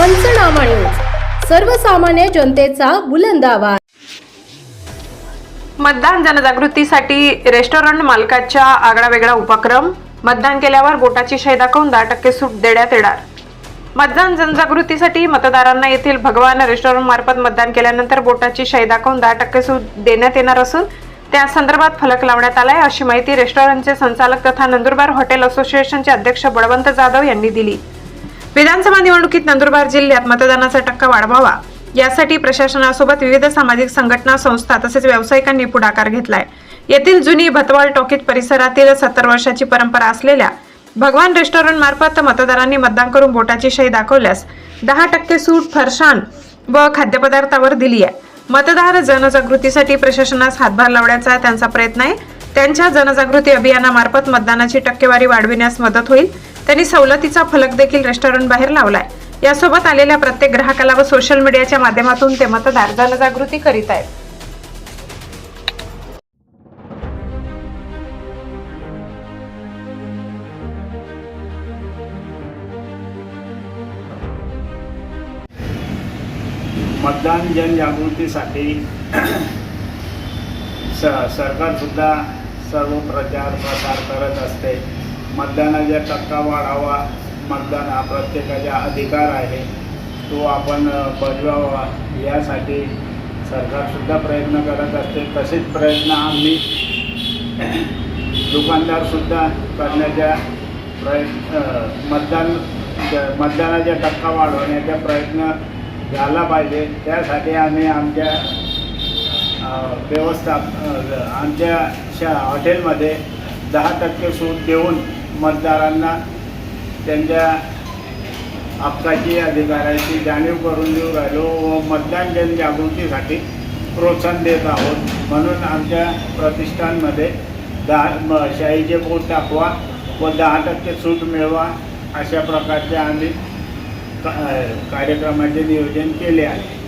पंचनामा न्यूज सर्वसामान्य जनतेचा बुलंद आवाज. मतदान जनजागृतीसाठी रेस्टॉरंट मालकाच्या आगळावेगळा उपक्रम. मतदान केल्यावर बोटाची शय दाखवून दहा टक्के सूट देण्यात येणार. मतदान जनजागृतीसाठी मतदारांना येथील भगवान रेस्टॉरंट मार्फत मतदान केल्यानंतर बोटाची शय दाखवून दहा टक्के सूट देण्यात येणार असून त्या संदर्भात फलक लावण्यात आलाय अशी माहिती रेस्टॉरंटचे संचालक तथा नंदुरबार हॉटेल असोसिएशनचे अध्यक्ष बळवंत जाधव यांनी दिली. विधानसभा निवडणुकीत नंदुरबार जिल्ह्यात मतदानाचा टक्का वाढवावा. यासाठी प्रशासनासोबत विविध सामाजिक संघटना संस्था तसेच व्यावसायिकांनी पुढाकार घेतलाय. येथील जुनी भतवाल टॉकीज परिसरातील सत्तर वर्षाची परंपरा असलेल्या भगवान रेस्टॉरंट मार्फत मतदारांनी मतदान करून बोटाची शाही दाखवल्यास दहा टक्के सूट फरशान व खाद्यपदार्थावर दिली आहे मतदार जनजागृतीसाठी प्रशासनास हातभार लावण्याचा त्यांचा प्रयत्न आहे. त्यांच्या जनजागृती अभियानामार्फत मतदानाची टक्केवारी वाढविण्यास मदत होईल. त्यांनी सवलतीचा फलक देखील रेस्टॉरंट बाहेर लावलाय. यासोबत आलेल्या प्रत्येक ग्राहकाला व सोशल मीडियाच्या माध्यमातून ते मतदार जनजागृती करीत आहेत. मतदान जनजागृतीसाठी स सरकारसुद्धा सर्व प्रचार प्रसार करत असते. मतदानाचा टक्का वाढावा मतदान हा प्रत्येकाचा अधिकार आहे तो आपण बजवावा. यासाठी सरकारसुद्धा प्रयत्न करत असते. तसेच प्रयत्न आम्ही दुकानदारसुद्धा करण्याच्या प्रयत्न मतदान मतदानाचा टक्का वाढवण्याचा प्रयत्न झाला पाहिजे. त्यासाठी आम्ही आमच्या व्यवस्था आमच्या शा हॉटेलमध्ये दहा टक्के सूट देऊन मतदारांना त्यांच्या हक्काची अधिकाराची जाणीव करून देऊ राहिलो व मतदान जनजागृतीसाठी प्रोत्साहन देत आहोत. म्हणून आमच्या प्रतिष्ठानमध्ये दहा म शाहीचे बोट दाखवा व दहा टक्के सूट मिळवा अशा प्रकारचे आम्ही का कार्यक्रमाचे नियोजन केले आहे.